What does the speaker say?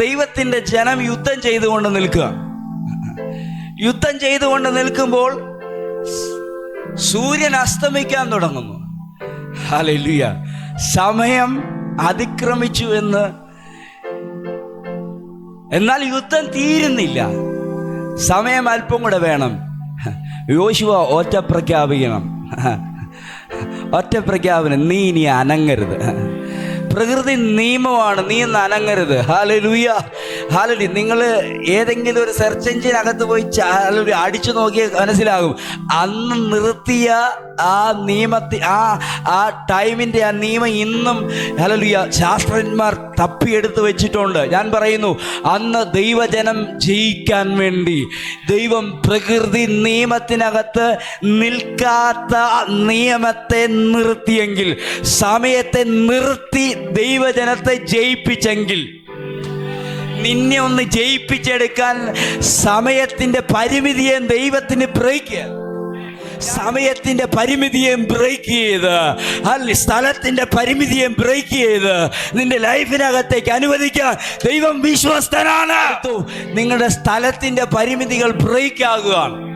ദൈവത്തിന്റെ ജനം യുദ്ധം ചെയ്തുകൊണ്ട് നിൽക്കുക. യുദ്ധം ചെയ്തുകൊണ്ട് നിൽക്കുമ്പോൾ സൂര്യൻ അസ്തമിക്കാൻ തുടങ്ങുന്നു. ഹല്ലേലൂയ. സമയം അതിക്രമിച്ചു എന്ന്. എന്നാൽ യുദ്ധം തീരുന്നില്ല. സമയം അല്പം കൂടെ വേണം. യോശുവ ഒറ്റ പ്രഖ്യാപിക്കണം. ഒറ്റ പ്രഖ്യാപനം. നീ ഇനി അനങ്ങരുത്. പ്രകൃതി നിയമമാണ്. നീ നനങ്ങരുത് ഹാലലുയ ഹാലലി നിങ്ങൾ ഏതെങ്കിലും ഒരു സെർച്ച് എഞ്ചിനകത്ത് പോയി ഹാലലി അടിച്ചു നോക്കിയാൽ മനസ്സിലാകും. അന്ന് നിർത്തിയ ആ നിയമത്തി ആ ആ ടൈമിന്റെ ആ നിയമം ഇന്നും ഹലലുയ ശാസ്ത്രജ്ഞന്മാർ തപ്പിയെടുത്ത് വെച്ചിട്ടുണ്ട്. ഞാൻ പറയുന്നു അന്ന് ദൈവജനം ജയിക്കാൻ വേണ്ടി ദൈവം പ്രകൃതി നിയമത്തിനകത്ത് നിൽക്കാത്ത നിയമത്തെ നിർത്തിയെങ്കിൽ സമയത്തെ നിർത്തി ദൈവജനത്തെ ജയിപ്പിച്ചെങ്കിൽ നിന്നെ ഒന്ന് ജയിപ്പിച്ചെടുക്കാൻ സമയത്തിന്റെ പരിമിതിയെ ദൈവത്തിന് ബ്രേക്ക് സമയത്തിന്റെ പരിമിതിയെ ബ്രേക്ക് ചെയ്ത്. അല്ല സ്ഥലത്തിന്റെ പരിമിതിയെ ബ്രേക്ക് ചെയ്ത്. നിന്റെ ലൈഫിനകത്തേക്ക് അനുവദിക്കാൻ ദൈവം വിശ്വസ്തനാണ്. നിങ്ങളുടെ സ്ഥലത്തിന്റെ പരിമിതികൾ ബ്രേക്ക് ആകുകയാണ്.